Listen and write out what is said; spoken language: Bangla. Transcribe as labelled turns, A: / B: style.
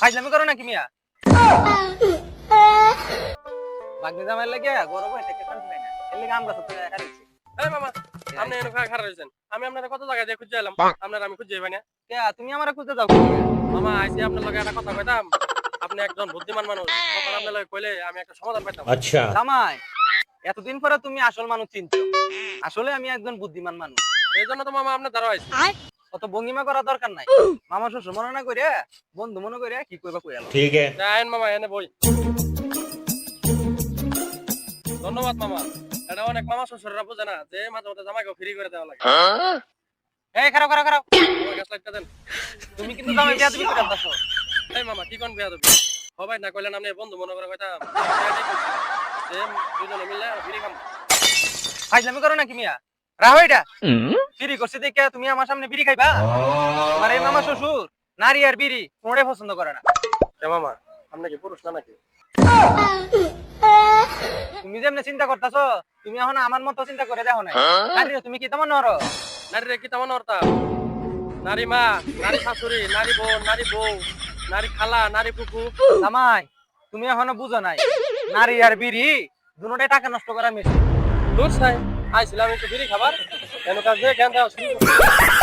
A: ফাইজলামি করো নাকি মিয়া? বাগনি জামাই লাগে গরম হয় থেকে নাই না। এর লাগে আমরা সত্যি
B: মামা আপনি খারাপ আমি আপনার কত জায়গায় দিয়ে খুঁজে এলাম? আপনার আমি খুঁজে পাই না।
A: তুমি আমার যাও
B: মামা আপনার লগে একটা কথা কইতাম। আপনি একজন বুদ্ধিমান মানুষ। কথা আপনার লগে কইলে আমি একটা সমাধান পাইতাম।
C: আচ্ছা।
A: জামাই এতদিন পরে তুমি আসল মানুষ চিনছো। আসলে আমি একজন বুদ্ধিমান মানুষ।
B: এই জন্য তো মামা আপনার দ্বারা হয়েছে
A: অত ভঙ্গিমা করা দরকার নাই। মামা শ্বশুর মনে না করে বন্ধু মনে করে কি করবা
C: কইয়া ঠিক
B: আছে। মামা এনে বই। ধন্যবাদ মামা। এটা অনেক মামা শ্বশুররা বোঝে না যে মাঝে মাঝে জামাইকে ফ্রি করে দেওয়া লাগে। হ্যাঁ?
A: এই খারাপ খারাপ খারাপ।
B: গ্যাস লাইটটা দেন।
A: তুমি কিন্তু জামাই বিয়া দিবি করে দাও
B: এই মামা কি কোন বিয়া দিবি হবাই না কইলেন আপনি বন্ধু মনে করে কইতাম। যে দুজনে মিলে ফ্রি খাম।
A: ফাইজলামি করো নাকি মিয়া? রাহো এটা? বিড়ি করছে দেখে তুমি আমার সামনে বিড়ি খাইবা? আমার এই মামা শ্বশুর নারী আর বিড়ি কোনটাই পছন্দ করে না।
B: মামা আপনি কি পুরুষ না নাকি?
A: তুমি যেমনি চিন্তা করতেছো তুমি এখন আমার মতো চিন্তা করে দেখো না নারী তুমি কি তেমন নর?
B: নারী রে কি তেমন নারী মা নারী শাশুড়ি নারী বোন নারী বউ নারী খালা নারী পুকু
A: জামাই তুমি এখনও বুঝো নাই। নারী আর বিড়ি দুটোটাই টাকা নষ্ট করার মেশিন।
B: দূর চাই আইছিলাম একটু বিড়ি খাবার কেন কাজ দিয়ে জ্ঞান দেওয়া শুরু করছি।